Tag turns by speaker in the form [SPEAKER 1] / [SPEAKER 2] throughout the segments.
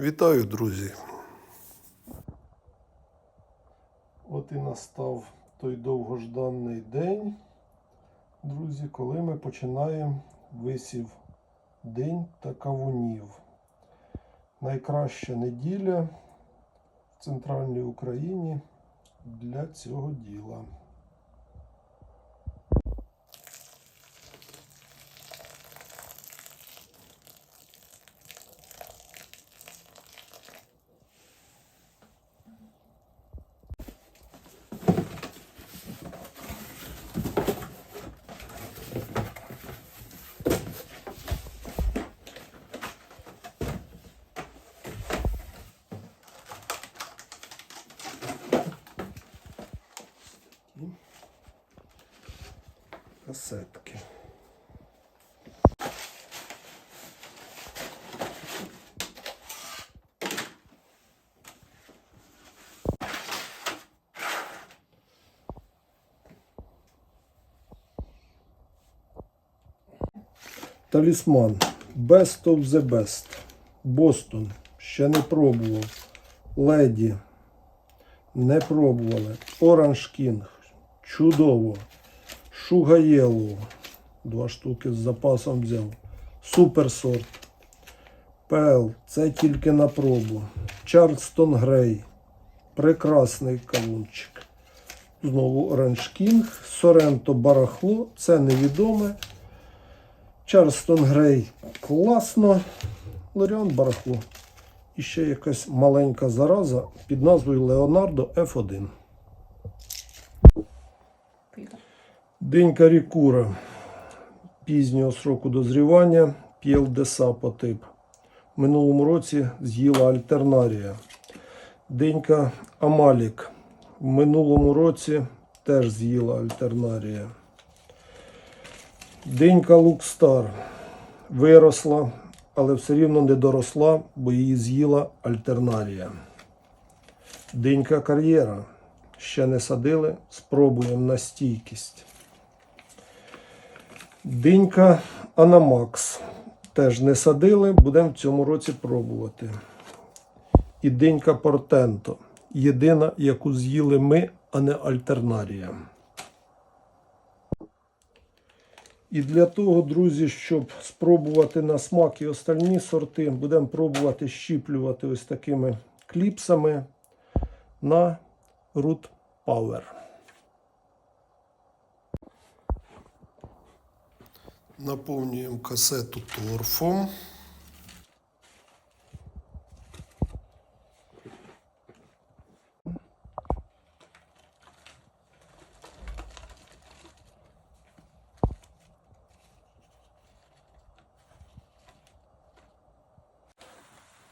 [SPEAKER 1] Вітаю, друзі!
[SPEAKER 2] От і настав той довгожданий день, друзі, коли ми починаємо висів день та кавунів. Найкраща неділя в центральній Україні для цього діла. Касетки. Талісман. Best of the best. Бостон. Ще не пробував. Леді. Не пробували. Оранж Кінг. Чудово. Шуга Yellow. Два штуки з запасом взяв. Супер сорт. Пел. Це тільки на пробу. Чарльстон Грей. Прекрасний кавунчик. Знову Оранж Кінг. Соренто Барахло. Це невідоме. Чарльстон Грей класно. Лоріан Барахло. І ще якась маленька зараза під назвою Леонардо F1. Денька Рікура пізнього сроку дозрівання П'єл де Сапо тип. В минулому році з'їла альтернарія. Денька Амалік. В минулому році теж з'їла альтернарія. Денька Лукстар виросла, але все рівно не доросла, бо її з'їла альтернарія. Денька кар'єра. Ще не садили, спробуємо на стійкість. Динька Анамакс. Теж не садили, будемо в цьому році пробувати. І динька Портенто. Єдина, яку з'їли ми, а не альтернарія. І для того, друзі, щоб спробувати на смак і остальні сорти, будемо пробувати щіплювати ось такими кліпсами на Root Power.
[SPEAKER 1] Наповнюємо касету торфом.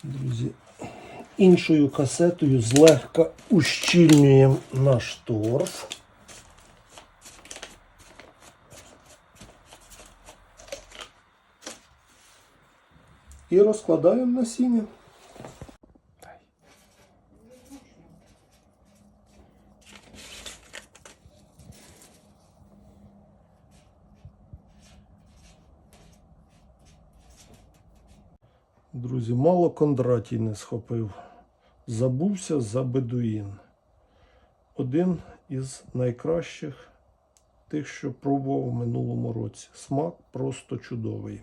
[SPEAKER 2] Друзі, іншою касетою злегка ущільнюємо наш торф. І розкладаємо насіння. Друзі, мало Кондратій не схопив. Забувся за бедуїн. Один із найкращих тих, що пробував у минулому році. Смак просто чудовий.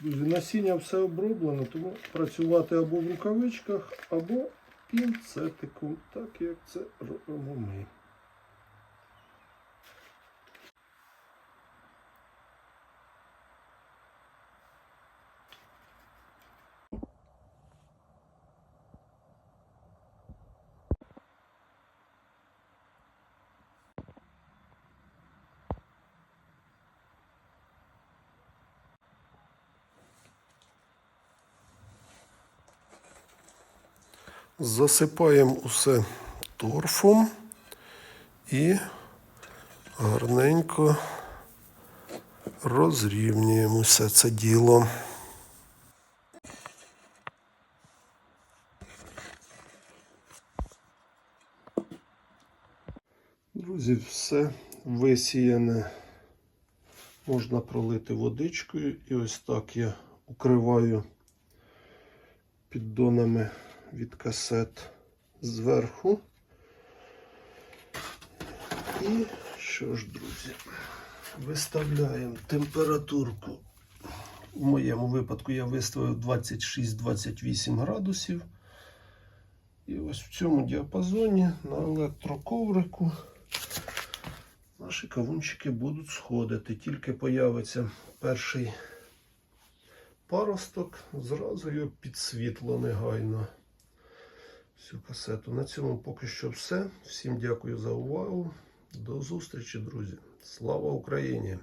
[SPEAKER 2] Друзі, насіння все оброблено, тому працювати або в рукавичках, або пінцетиком, так як це робимо ми.
[SPEAKER 1] Засипаємо усе торфом і гарненько розрівнюємо все це діло.
[SPEAKER 2] Друзі, все висіяне Можна пролити водичкою. І ось так я укриваю піддонами від касет зверху. І що ж, друзі, виставляємо температурку. У моєму випадку я виставив 26-28 градусів. І ось в цьому діапазоні на електроковрику наші кавунчики будуть сходити. Тільки появиться перший паросток, зразу його під світло негайно. Всю касету. На цьому поки що все. Всім дякую за увагу. До зустрічі, друзі. Слава Україні!